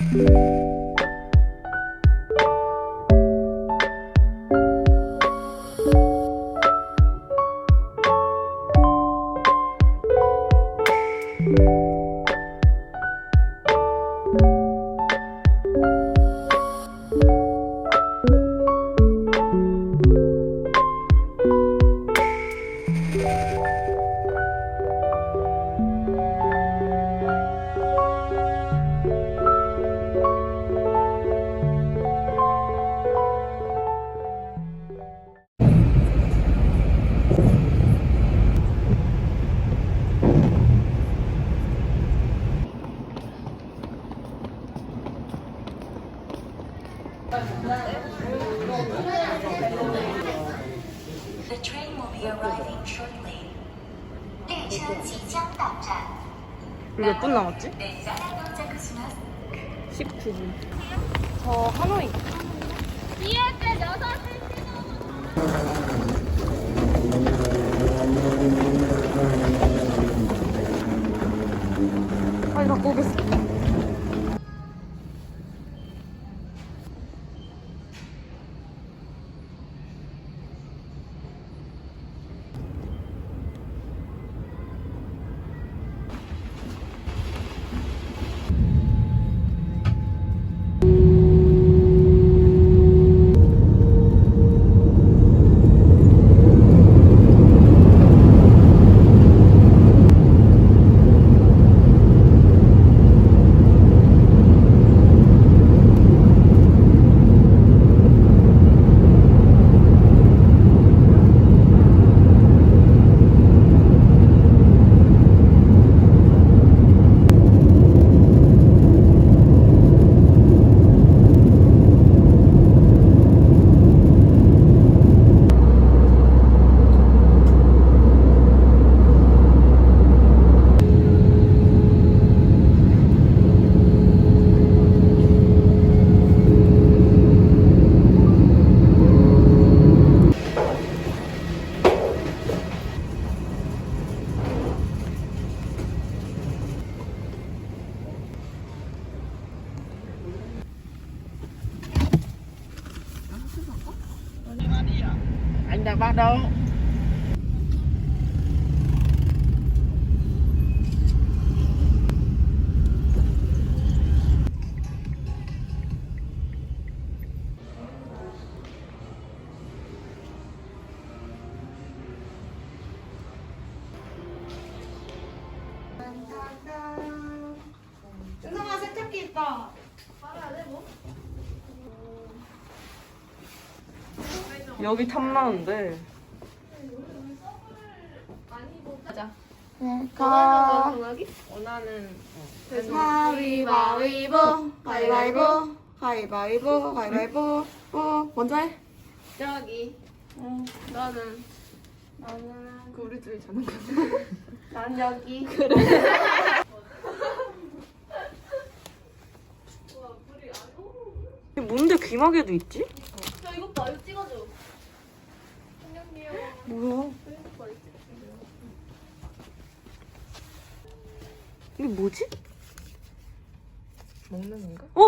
Música 몇 분 남았지? 여기 탐나는데. 가. 원하는 가위바위보 가위바위보 가위바위보 가위바위보. 어 먼저 해. 저기. 응. 너는. 나는. 그 우리 둘이 자는 거 난 여기. 이게 뭔데 귀마개도 있지? 야 이것 봐 이거 찍어줘 안녕 귀여워 뭐야? 이게 뭐지? 먹는 건가? 어?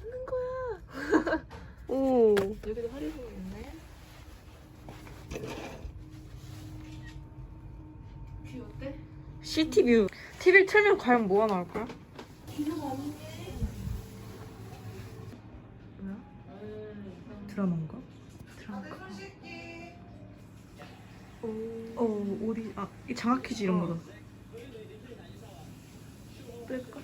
하는 거야 오. 여기도 하리보 있네 귀 어때? 시티뷰. TV를 틀면 과연 뭐가 나올까요? 드라마인가? 드라마 어, 어디, 아, 이 장학 퀴즈 이런 거다. 뺄까?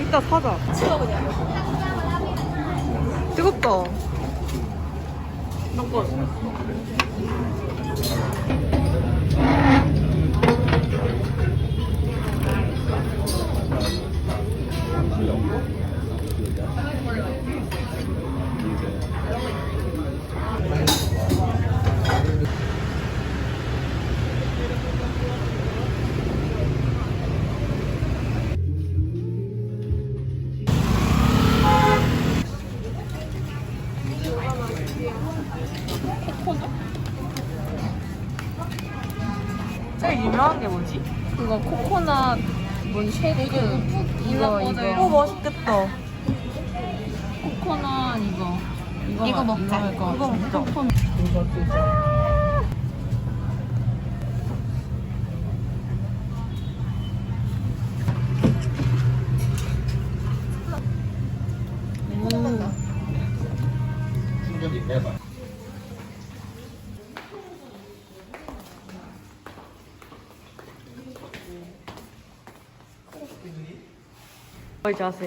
이따 사자. 뜨겁다. 잠깐. 유명한 게 뭐지? 이거 코코넛 뭔 쉐이크 이거 이거 오 맛있겠다. 코코넛 이거 이거 이거 먹자. 이거, 이거 먹자. 코코넛. 거의 자세.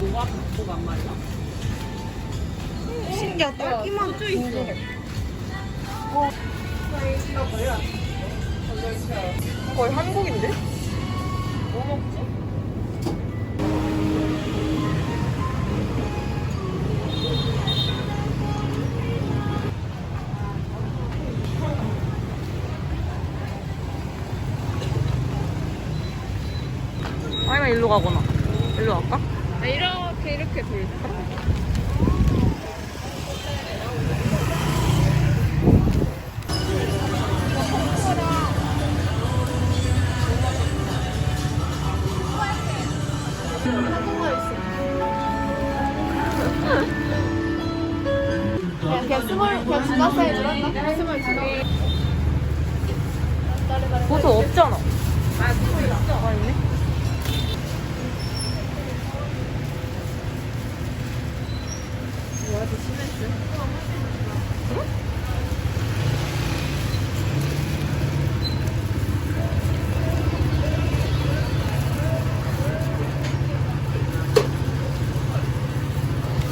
뭐가 뭐가 안 말라? 신기하다. 딸기만 소주 있어. 거의 한국인데? 뭐 먹지? 아니면 일로 가거나.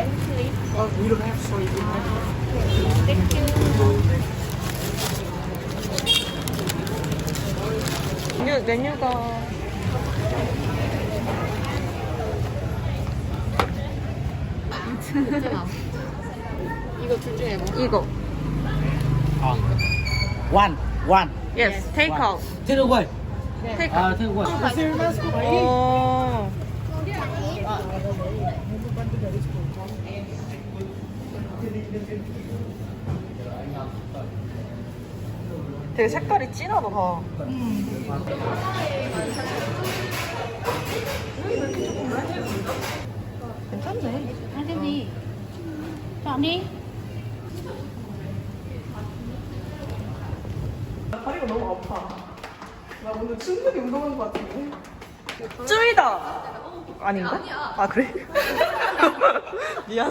Oh, we don't have, sorry. we don't have. 메뉴, 메뉴가 이거 둘 중에 뭐? 이거. One, one. Yes, take out. Take away. Take Uh, out. take away. 어. 되게 색깔이 진하다. 다. 괜찮네. gì chọn đi 다리가 너무 아파. 나 오늘 충분히 운동한 것 같은데. 쯔이다. 아닌가? 아 그래? 미안.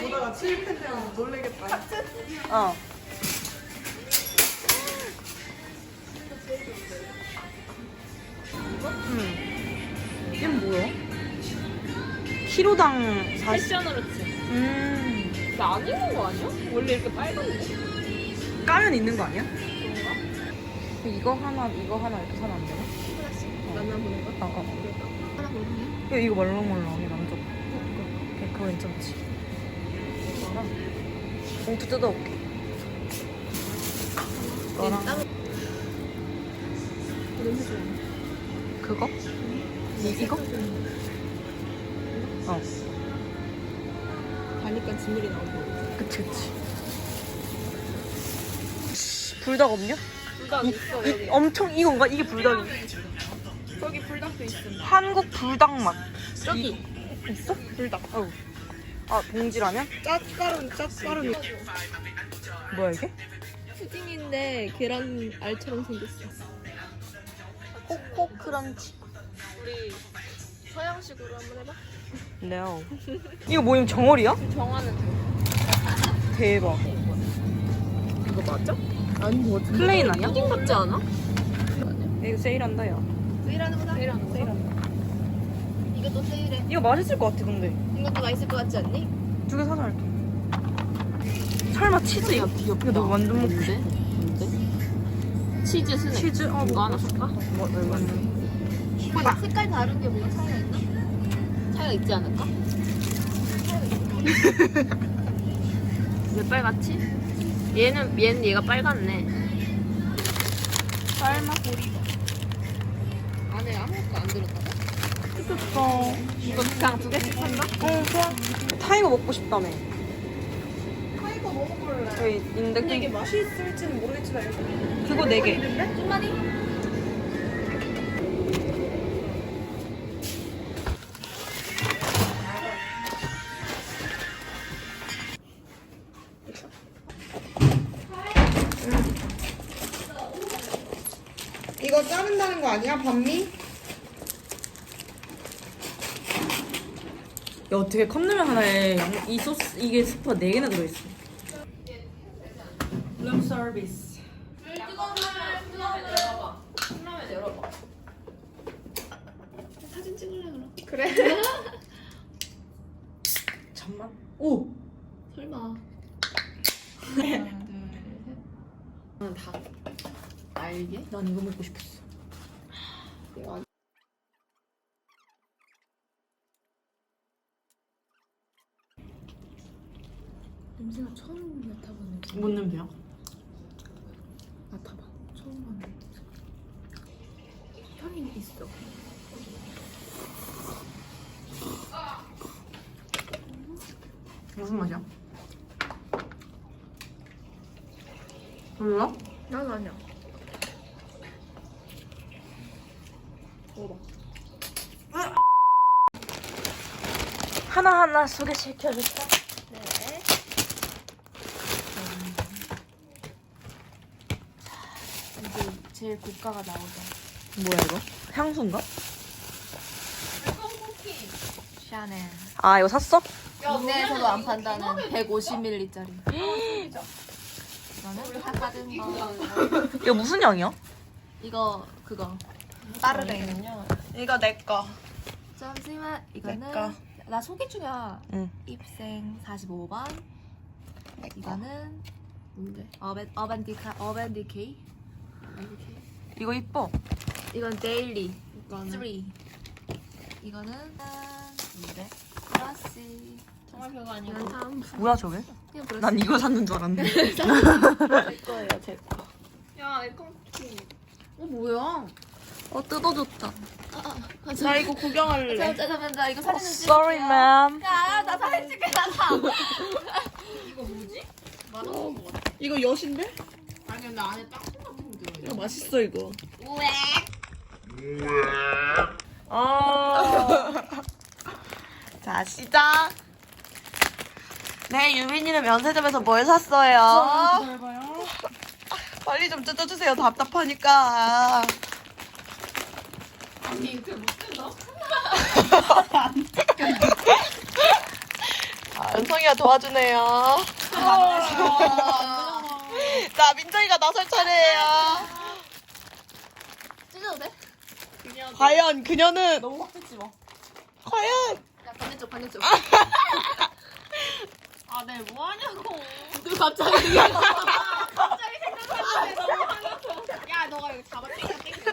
보다가 쯔이팬이랑 놀래겠다. 어. 음. 이게 뭐야? 키로당 40. 패션으로 치 음. 근데 안 익은 거 아니야? 원래 이렇게 빨간데 까면 있는 거 아니야? 이거 하나, 이거 하나 이렇게 사면 안 되나? 만나보는 거? 어, 어. 야, 이거 말랑말랑해, 남자. 오케이, 그거 괜찮지. 봉투 뜯어올게. 너랑 그거? 이, 이거? 어, 가니까 지물이 나오고 그치, 그치. 불닭 없냐? 불닭 이, 있어 이, 여기 엄청 이건가? 이게 불닭이. 저기 있습니다 한국 불닭 맛. 저기 이- 있어? 불닭. 어우. 아, 봉지라면? 짭가루, 짭가루. 뭐야, 이게? 푸딩인데 계란 알처럼 생겼어 코코 크런치. 우리 서양식으로 한번 해봐 레오. 이거 뭐임 정어리야? 정하는 대박. 이거 맞아? 아니 뭐 같은데? 플레인 아니야? 푸딩 같지 않아? 이거 세일한다 야. 세일하는 거다? 세일하는 거다. 이것도 세일해. 이거 맛있을 것 같아 근데. 이것도 맛있을 것 같지 않니? 두 개 사자 할게. 설마 치즈 야 귀엽다. 너 완전 먹고 싶어. 뭔데? 치즈 스낵. 치즈? 아, 이거 하나? 뭐 얼마나? 뭐 색깔 다른 게 뭐가 차이가 있나? 차이가 있지 않을까? 왜 빨갛지? 얘는 얘는 얘가 빨갛네. 쌀맛 보리. 들었다고? 맛있겠어. 이거 그냥 두 개씩 산다? 어 좋아. 타이거 먹고 싶다며. 타이거 먹어볼래. 저희 인데 근데 이게 맛이 있을지는 모르겠지만 그거 네 개. 좀만이? 이거 자른다는 거 아니야, 반미? 야 어떻게 컵라면 하나에 양- 이 소스 이게 스프가 네 개나 들어있어. 룸 서비스. 사진 찍을래 그럼? 잠만. 오. 설마. 하나 둘 셋. 다 알게? 난 이거 먹고 싶었어. 냄새가 처음 맡아보는 게뭔 냄새야? 맡아봐. 처음 맡는 냄새. 향이 있어. 무슨 맛이야? 몰라? 난 아니야. 하나하나 소개시켜줄까? 네. 이 제 제일 고가가 나오죠. 뭐야 이거? 향수인가? 샤넬. 아 이거 샀어? 국내에서도 안 판다는 150ml짜리. 이거는 핫바든 거. 이거 무슨 향이야? 이거 그거. 따르릉. 이거 내 거. 잠시만 내 거. 이거는 나 소개팅이야. 응. 입생 45번. 이거는 뭔데? 어벤 어벤디카 어벤디케이. 이거 이뻐. 이건 데일리. 이거는 3. 이거는 뭔데? 브러쉬. 정말 별거 아니고. 이건 참 뭐야 저게? 그냥 브러쉬. 난 이거 샀는 줄 알았는데. 제 거예요, 제 거. 야, 에코키. 어, 뭐야? 어 뜯어줬다. 나 이거 구경할래. 잠깐만, 나 이거 사진 찍을게. Sorry, ma'am. 야, 나 사진 찍게 나. 이거 엿인데? 아니, 근데 안에 땅콩 같은 거 들어있어. 이 거 맛있어, 이거. 아. 자, 시작. 네, 유빈이는 면세점에서 뭘 샀어요? 빨리 좀 뜯어주세요. 답답하니까. 아니, 이렇게 못 뜯어? 아, 은성이가 도와주네요. 자, 민정이가 나설 차례예요. 찢어도 돼? 과연 그녀는 너무 확 뜯지 마. 과연 야, 반대쪽, 반대쪽. 아, 네, 뭐 하냐고. 너 갑자기. 갑자기 생각하는데 너무 하냐고. 야, 너가 이거 잡아 땡겨, 땡겨.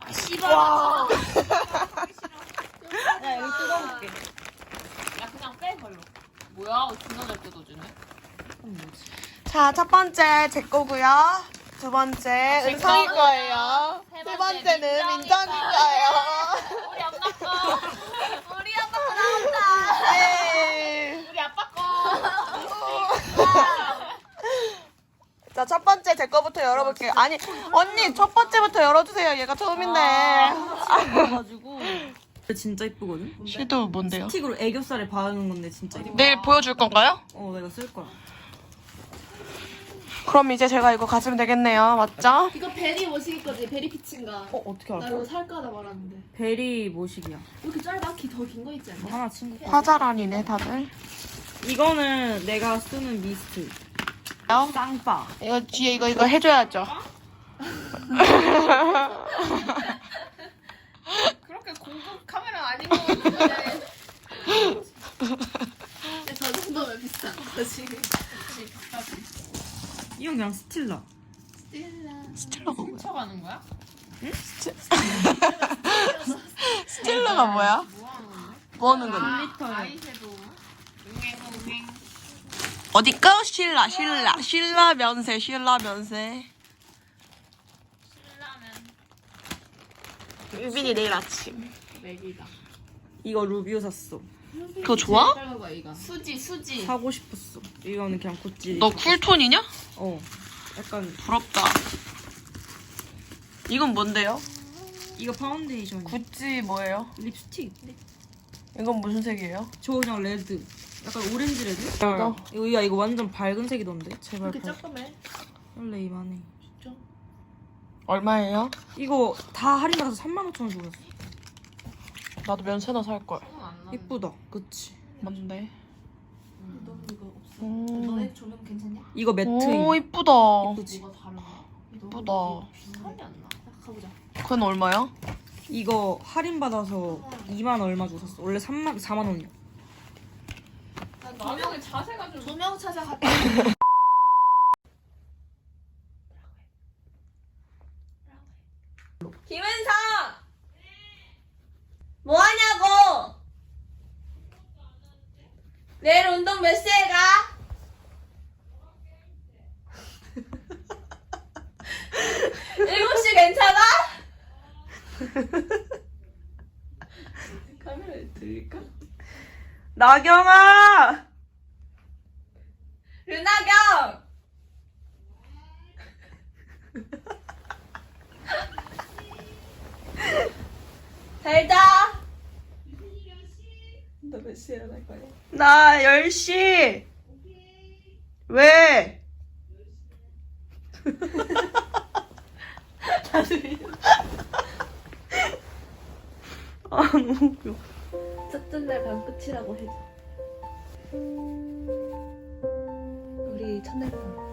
아, 씨발. 와. 야 여기 뜯어볼게. 야, 그냥 빼, 걸로. 뭐야, 존나 잘 뜯어주네. 자, 첫 번째 제 거고요. 두 번째 제 은성이 거. 거예요. 세 세 번째 번째는 민정이 민정이 거예요. 우리 엄마 거. 우리 아빠 거 나온다. 네. 우리 아빠 거. 자, 첫 번째 제 거부터 열어볼게요. 아니, 언니, 첫 번째부터 열어주세요. 얘가 처음인데. 가지고 진짜 이쁘거든. 섀도우 뭔데요? 스틱으로 애교살에 바르는 건데 진짜 이뻐. 내일 보여줄 건가요? 어 내가 쓸 거야. 그럼 이제 제가 이거 가지면 되겠네요. 맞죠? 이거 베리 뭐시기 거지? 베리 피친가? 어 어떻게 나 이거 살까 하다 말았는데. 베리 모식이야. 왜 이렇게 짧아? 기더긴 거 있지 않냐? 뭐 하나 친구. 화자란이네, 다들. 이거는 내가 쓰는 미스트. 쌍파. 이거 뒤에 이거 이거 해줘야죠. 그렇게 고급 카메라 아닌 거 같은데. 근데 저 정도면 비싼 거지. 이건 그냥 스틸러. 스틸러가 뭐야? 훔쳐가는 거야? 스틸러가 뭐야? 뭐 하는 건데? 아이섀도우. 웅행웅행. 어디 거? 신라 신라 신라 면세 신라 면세. 유빈이 내일 아침. 맥이다. 이거 루비오 샀어. 그거 좋아? 수지 수지. 사고 싶었어. 이거는 그냥 고찌. 너 쿨톤이냐? 어. 약간 부럽다. 이건 뭔데요? 이거 파운데이션. 구찌 뭐예요? 립스틱. 이건 무슨 색이에요? 저 그냥 레드. 약간 오렌지 레드? 야, 이거, 야, 이거 완전 밝은 색이던데? 제발 밝. 조금해. 원래 이만해. 얼마예요? 이거 다 할인받아서 35,000원 주고 샀어. 나도 면세나 살 걸. 이쁘다. 그치? 뭔데? 너 이거 없어? 음. 너네 조명 괜찮냐? 이거 매트. 오 이쁘다. 이쁘지? 뭐가 다른 거? 이쁘다. 가보자. 그건 얼마야? 이거 할인받아서 2만 얼마 주고 샀어. 원래 3만, 4만 원이야. 조명의 자세가 좀. 조명 찾아갔다. 김은성! 뭐 하냐고! 내일 운동 몇 시에 가? 일곱 시 괜찮아? 카메라에 들릴까? 나경아. 류나경! 잘 자! 너 몇 시에 일어날 거야? 나 10시. 왜? 아 너무 웃겨. 첫째 날 밤 끝이라고 해줘. 우리 첫날 밤.